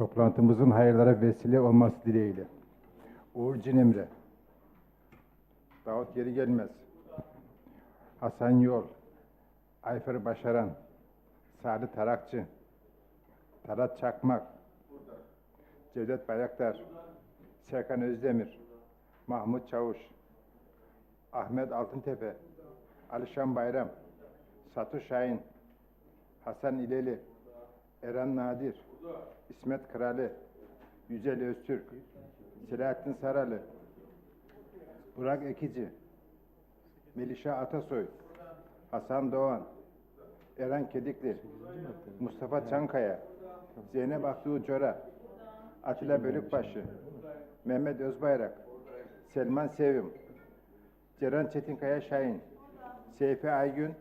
Toplantımızın hayırlara vesile olması dileğiyle. Uğur Cinemre, Davut Geri Gelmez, Hasan Yol, Ayfer Başaran, Sadi Tarakçı, Tarat Çakmak, Cevdet Bayraktar, Serkan Özdemir, Mahmut Çavuş, Ahmet Altıntepe, Alişan Bayram, Satu Şahin, Hasan İleli, Eren Nadir, İsmet Kralı, Yücel Öztürk, Selahattin Saralı, Burak Ekici, Melişa Atasoy, Hasan Doğan, Eren Kedikli, Mustafa Çankaya, Zeynep Aktuğ Cora, Atilla Bölükbaşı, Mehmet Özbayrak, Selman Sevim, Ceren Çetinkaya Şahin, Seyfi Aygün,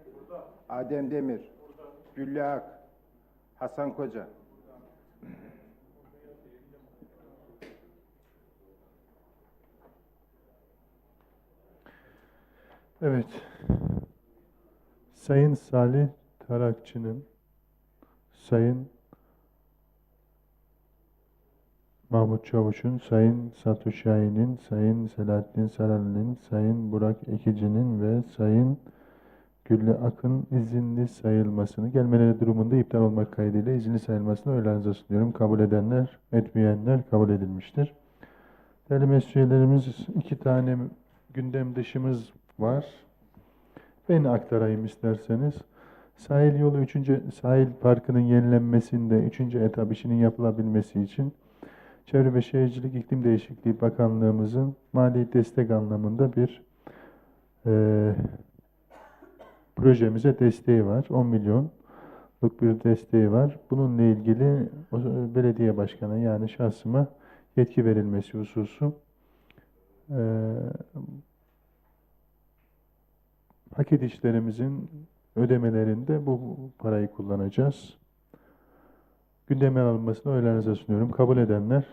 Adem Demir, Güllü Ak, Hasan Koca. Evet. Sayın Salih Tarakçı'nın, Sayın Mahmut Çavuş'un, Sayın Satu Şahin'in, Sayın Selahattin Sarali'nin, Sayın Burak Ekici'nin ve Sayın Güllü Akın izinli sayılmasını, gelmeleri durumunda iptal olmak kaydıyla izinli sayılmasını oylarınıza sunuyorum. Kabul edenler, etmeyenler kabul edilmiştir. Değerli mesleğlerimiz iki tane gündem dışımız var. Ben aktarayım isterseniz. Sahil yolu 3. sahil parkının yenilenmesinde 3. etap işinin yapılabilmesi için Çevre ve Şehircilik İklim Değişikliği Bakanlığımızın mali destek anlamında bir eee projemize desteği var. 10 milyonluk bir desteği var. Bununla ilgili o belediye başkanı yani şahsıma yetki verilmesi hususu eee hak edişlerimizin ödemelerinde bu parayı kullanacağız. Gündeme alınmasını oylarınıza sunuyorum. Kabul edenler,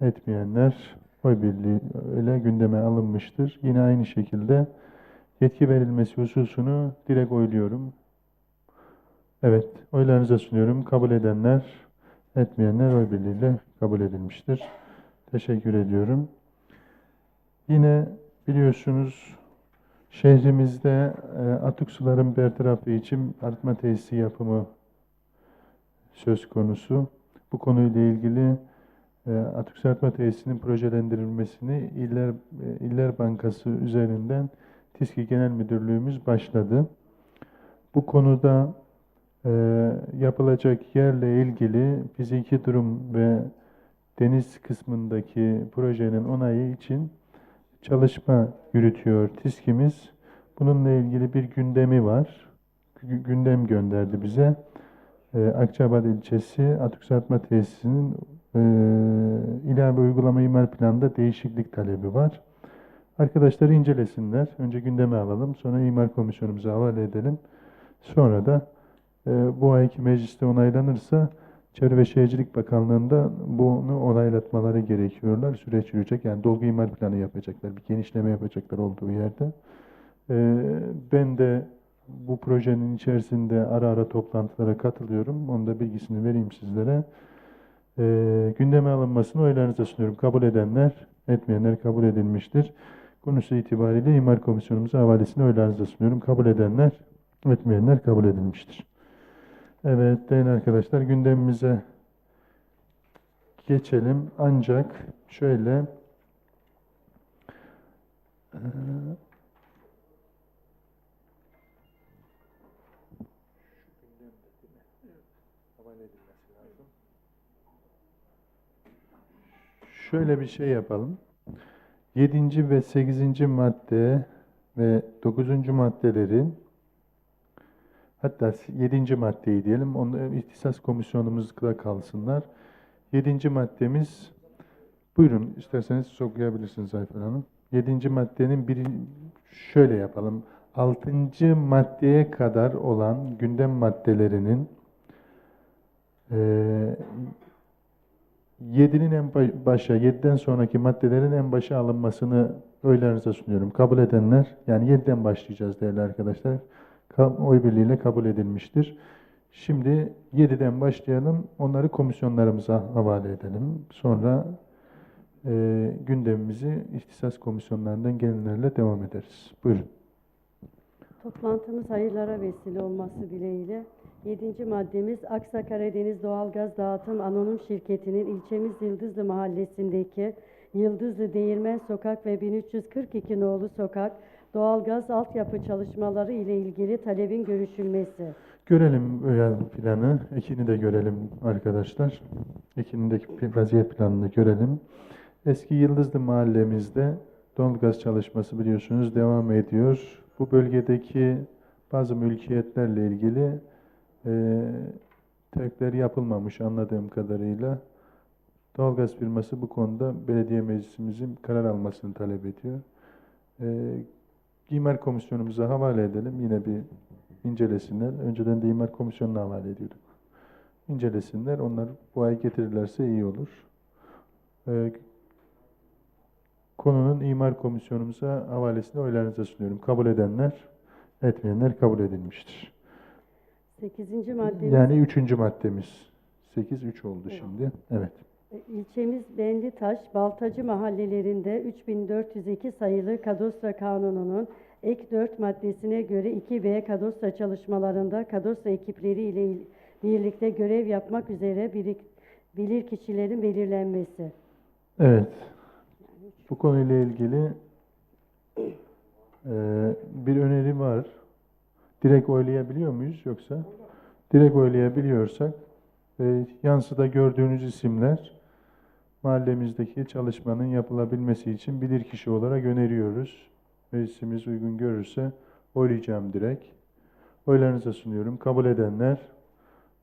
etmeyenler oy birliği ile gündeme alınmıştır. Yine aynı şekilde yetki verilmesi hususunu direkt oyluyorum. Evet, oylarınıza sunuyorum. Kabul edenler, etmeyenler oy birliğiyle kabul edilmiştir. Teşekkür ediyorum. Yine biliyorsunuz Şehrimizde e, atık suların bertarafı için arıtma tesisi yapımı söz konusu. Bu konuyla ilgili e, atık su arıtma tesisinin projelendirilmesini İller, e, İller Bankası üzerinden TİSKİ Genel Müdürlüğümüz başladı. Bu konuda e, yapılacak yerle ilgili fiziki durum ve deniz kısmındaki projenin onayı için çalışma yürütüyor TİSKİ'miz. Bununla ilgili bir gündemi var. Gü- Gündem gönderdi bize. Ee, Akçabat ilçesi atık satma tesisinin e, ilave uygulama imar planında değişiklik talebi var. Arkadaşlar incelesinler. Önce gündeme alalım. Sonra imar komisyonumuza havale edelim. Sonra da e, bu ayki mecliste onaylanırsa Çevre ve Şehircilik Bakanlığı'nda bunu onaylatmaları gerekiyorlar. Süreç yürüyecek. Yani dolgu imar planı yapacaklar. Bir genişleme yapacaklar olduğu yerde. Ee, ben de bu projenin içerisinde ara ara toplantılara katılıyorum. Onun da bilgisini vereyim sizlere. Ee, gündeme alınmasını oylarınıza sunuyorum. Kabul edenler, etmeyenler kabul edilmiştir. Konusu itibariyle imar komisyonumuza havalesini oylarınıza sunuyorum. Kabul edenler, etmeyenler kabul edilmiştir. Evet değerli arkadaşlar gündemimize geçelim. Ancak şöyle şöyle bir şey yapalım. 7. ve 8. madde ve 9. maddelerin Hatta 7. maddeyi diyelim, onu ihtisas komisyonumuzda kalsınlar. 7. maddemiz, buyurun isterseniz siz okuyabilirsiniz Ayfer Hanım. 7. maddenin bir şöyle yapalım. 6. maddeye kadar olan gündem maddelerinin eee 7'nin en ba- başa, 7'den sonraki maddelerin en başa alınmasını oylarınıza sunuyorum. Kabul edenler, yani 7'den başlayacağız değerli arkadaşlar. Oy birliğiyle kabul edilmiştir. Şimdi 7'den başlayalım. Onları komisyonlarımıza havale edelim. Sonra e, gündemimizi ihtisas komisyonlarından gelenlerle devam ederiz. Buyurun. Toplantımız hayırlara vesile olması dileğiyle. Yedinci maddemiz Aksa Karadeniz Doğalgaz Dağıtım Anonim Şirketi'nin ilçemiz Yıldızlı Mahallesi'ndeki Yıldızlı Değirmen Sokak ve 1342 nolu sokak doğalgaz altyapı çalışmaları ile ilgili talebin görüşülmesi. Görelim ÖYA planı. Ekini de görelim arkadaşlar. Ekinindeki vaziyet planını görelim. Eski Yıldızlı mahallemizde doğalgaz çalışması biliyorsunuz devam ediyor. Bu bölgedeki bazı mülkiyetlerle ilgili e, terkler yapılmamış anladığım kadarıyla. Doğalgaz firması bu konuda belediye meclisimizin karar almasını talep ediyor. E, İmar komisyonumuza havale edelim. Yine bir incelesinler. Önceden de imar komisyonuna havale ediyorduk. İncelesinler. Onlar bu ay getirirlerse iyi olur. Ee, konunun imar komisyonumuza havalesini oylarınıza sunuyorum. Kabul edenler, etmeyenler kabul edilmiştir. Sekizinci maddemiz Yani üçüncü maddemiz. 8-3 oldu şimdi. Evet. İlçemiz Benlitaş, Baltacı mahallelerinde 3402 sayılı Kadostra Kanunu'nun ek 4 maddesine göre 2B kadostra çalışmalarında kadostra ekipleri ile il- birlikte görev yapmak üzere bilir kişilerin belirlenmesi. Evet. Bu konuyla ilgili eee, bir öneri var. Direkt oylayabiliyor muyuz yoksa? Direkt oylayabiliyorsak ve yansıda gördüğünüz isimler mahallemizdeki çalışmanın yapılabilmesi için bilirkişi olarak öneriyoruz. Meclisimiz uygun görürse oylayacağım direkt. Oylarınıza sunuyorum. Kabul edenler,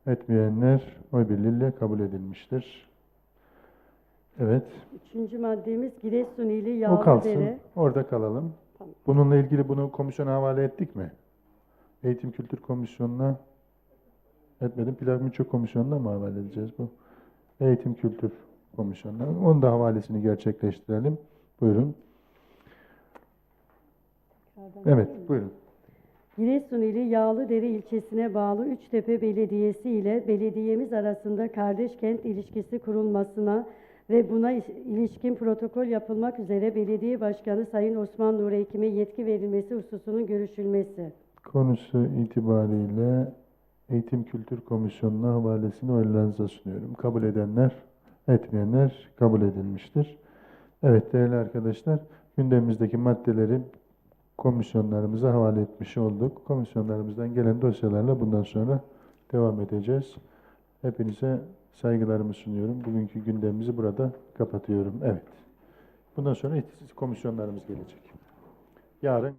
etmeyenler oy birliğiyle kabul edilmiştir. Evet. Üçüncü maddemiz Giresun ili O kalsın. Yağlıdere. Orada kalalım. Bununla ilgili bunu komisyona havale ettik mi? Eğitim Kültür Komisyonu'na etmedim. Pilav Müçük Komisyonu'na mı havale edeceğiz bu? Eğitim Kültür Komisyonu'na. Onun da havalesini gerçekleştirelim. Buyurun. Evet, buyurun. Giresun ili Yağlıdere ilçesine bağlı Üçtepe Belediyesi ile belediyemiz arasında kardeş kent ilişkisi kurulmasına ve buna ilişkin protokol yapılmak üzere Belediye Başkanı Sayın Osman Nuri Ekim'e yetki verilmesi hususunun görüşülmesi. Konusu itibariyle Eğitim Kültür Komisyonu'na havalesini oylarınıza sunuyorum. Kabul edenler, etmeyenler kabul edilmiştir. Evet değerli arkadaşlar, gündemimizdeki maddeleri komisyonlarımıza havale etmiş olduk. Komisyonlarımızdan gelen dosyalarla bundan sonra devam edeceğiz. Hepinize saygılarımı sunuyorum. Bugünkü gündemimizi burada kapatıyorum. Evet. Bundan sonra komisyonlarımız gelecek. Yarın